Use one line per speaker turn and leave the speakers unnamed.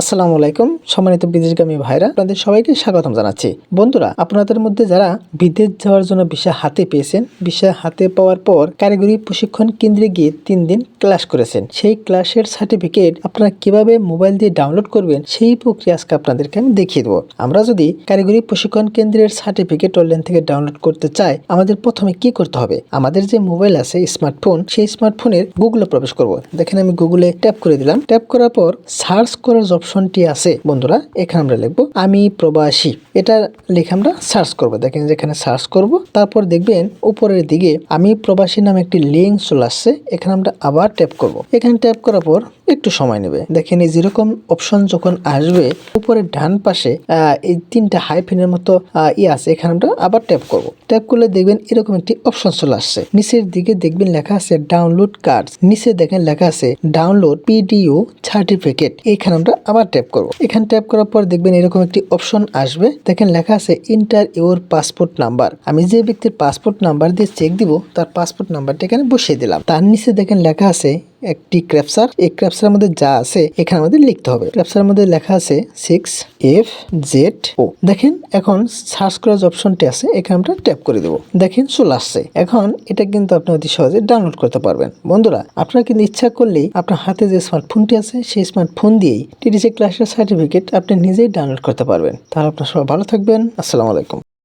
আসসালামু আলাইকুম, সম্মানিত বিদেশগামী ভাইরা, আপনাদের সবাইকে স্বাগতম জানাচ্ছি। বন্ধুরা, আপনাদের মধ্যে যারা বিদেশ যাওয়ার জন্য ভিসা হাতে পেয়েছেন, ভিসা হাতে পাওয়ার পর কারিগরি প্রশিক্ষণ কেন্দ্রে গিয়ে তিন দিন ক্লাস করেছেন, সেই ক্লাসের সার্টিফিকেট আপনারা কীভাবে মোবাইল দিয়ে ডাউনলোড করবেন, সেই প্রক্রিয়া আজকে আপনাদেরকে আমি দেখিয়ে দেবো। আমরা যদি কারিগরি প্রশিক্ষণ কেন্দ্রের সার্টিফিকেট অনলাইন থেকে ডাউনলোড করতে চাই, আমাদের প্রথমে কি করতে হবে? আমাদের যে মোবাইল আছে, স্মার্টফোন, সেই স্মার্টফোনের গুগলে প্রবেশ করব। দেখেন আমি গুগলে ট্যাপ করে দিলাম। ট্যাপ করার পর সার্চ করার অপশনটি আছে। বন্ধুরা, এখানে আমরা লিখব, আমি প্রবাসী। এটা লিখে আমরা সার্চ করব। দেখেন যেখানে সার্চ করব, তারপর দেখবেন উপরের দিকে, আমি প্রবাসী নামে একটি লিঙ্ক চলে আসছে। এখানে আমরা আবার ট্যাপ করব। এখানে ট্যাপ করার পর একটু সময় নেবে। দেখেন এই যেরকম অপশন যখন আসবে উপরে ডান পাশে এই তিনটা হাইফেনের মতো ই আছে। এখানে আমরা আবার ট্যাপ করব। ট্যাপ করলে দেখবেন এরকম একটি অপশন চলে আসছে। নিচের দিকে দেখবেন লেখা আছে, ডাউনলোড কার্ড নিচে দেখেন লেখা আছে, ডাউনলোড পিডিও সার্টিফিকেট। এখানে আমরা আবার ট্যাপ করব। এখানে ট্যাপ করার পর দেখবেন এরকম একটি অপশন আসবে। দেখেন লেখা আছে ইন্টার ইউর পাসপোর্ট নাম্বার আমি যে ব্যক্তির পাসপোর্ট নাম্বার দিয়ে চেক দিব, তার পাসপোর্ট নাম্বারটা এখানে বসিয়ে দিলাম। তার নিচে দেখেন লেখা আছে একটি ক্র্যাপসার এই ক্র্যাপসার মধ্যে যা আছে এখানে আমাদের লিখতে হবে। ক্র্যাপসার মধ্যে লেখা আছে সিক্স এফ জেড ও দেখেন, এখন সার্চ করার অপশনটি আছে, এখানে আমরা ট্যাপ করে দেবো। দেখেন, চলে আসছে। এখন এটা কিন্তু আপনি অতি সহজে ডাউনলোড করতে পারবেন। বন্ধুরা, আপনারা কিন্তু ইচ্ছা করলেই আপনার হাতে যে স্মার্টফোনটি আছে, সেই স্মার্টফোন দিয়েই টিডিসি ক্লাসের সার্টিফিকেট আপনি নিজেই ডাউনলোড করতে পারবেন। তাহলে আপনার সবাই ভালো থাকবেন। আসসালামু আলাইকুম।